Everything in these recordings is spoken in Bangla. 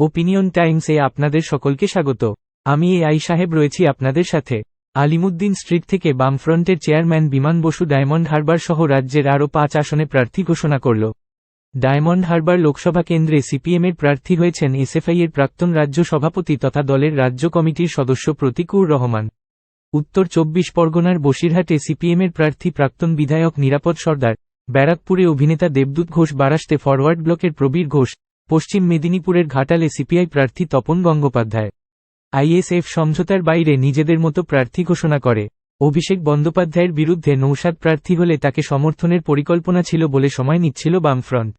ওপিনিয়ন টাইমসে আপনাদের সকলকে স্বাগত। আমি এ আই সাহেব রয়েছি আপনাদের সাথে। আলিমুদ্দিন স্ট্রিট থেকে বামফ্রন্টের চেয়ারম্যান বিমান বসু ডায়মন্ড হারবার সহ রাজ্যের আরও পাঁচ আসনে প্রার্থী ঘোষণা করল। ডায়মন্ড হারবার লোকসভা কেন্দ্রে সিপিএমের প্রার্থী হয়েছেন এসএফআই এর প্রাক্তন রাজ্য সভাপতি তথা দলের রাজ্য কমিটির সদস্য প্রতিকুর রহমান। উত্তর চব্বিশ পরগনার বসিরহাটে সিপিএমের প্রার্থী প্রাক্তন বিধায়ক নিরাপদ সর্দার, ব্যারাকপুরে অভিনেতা দেবদূত ঘোষ, বারাসতে ফরওয়ার্ড ব্লকের প্রবীর ঘোষ পশ্চিম মেদিনীপুরের ঘাটালে সিপিআই প্রার্থী তপন গঙ্গোপাধ্যায়। আইএসএফ সমঝোতার বাইরে নিজেদের মতো প্রার্থী ঘোষণা করে। অভিষেক বন্দ্যোপাধ্যায়ের বিরুদ্ধে নৌসাদ প্রার্থী হলে তাকে সমর্থনের পরিকল্পনা ছিল বলে সময় নিচ্ছিল বামফ্রন্ট।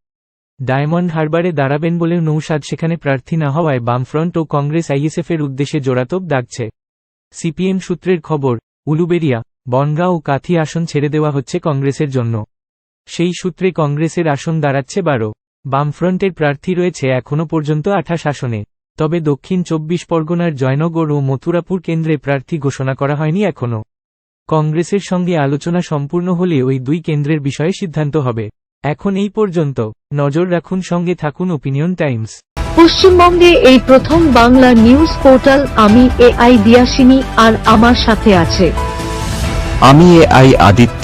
ডায়মন্ড হারবারে দাঁড়াবেন বলেও নৌসাদ সেখানে প্রার্থী না হওয়ায় বামফ্রন্ট ও কংগ্রেস আইএসএফের উদ্দেশ্যে জোড়াতোপ ডাকছে সিপিএম সূত্রের খবর, উলুবেরিয়া, বনগাঁ ও কাথি আসন ছেড়ে দেওয়া হচ্ছে কংগ্রেসের জন্য। সেই সূত্রে কংগ্রেসের আসন দাঁড়াচ্ছে বারো। বামফ্রন্টের প্রার্থী রয়েছে এখনও পর্যন্ত আঠাশ আসনে তবে দক্ষিণ চব্বিশ পরগনার জয়নগর ও মথুরাপুর কেন্দ্রে প্রার্থী ঘোষণা করা হয়নি এখনও কংগ্রেসের সঙ্গে আলোচনা সম্পূর্ণ হলে ওই দুই কেন্দ্রের বিষয়ে সিদ্ধান্ত হবে। এখন এই পর্যন্ত। নজর রাখুন সঙ্গে থাকুন ওপিনিয়ন টাইমস পশ্চিমবঙ্গে এই প্রথম বাংলা নিউজ পোর্টাল আমি এ আই দিয়াসিনী আর আমার সাথে আছে। আমি এ আই আদিত্য।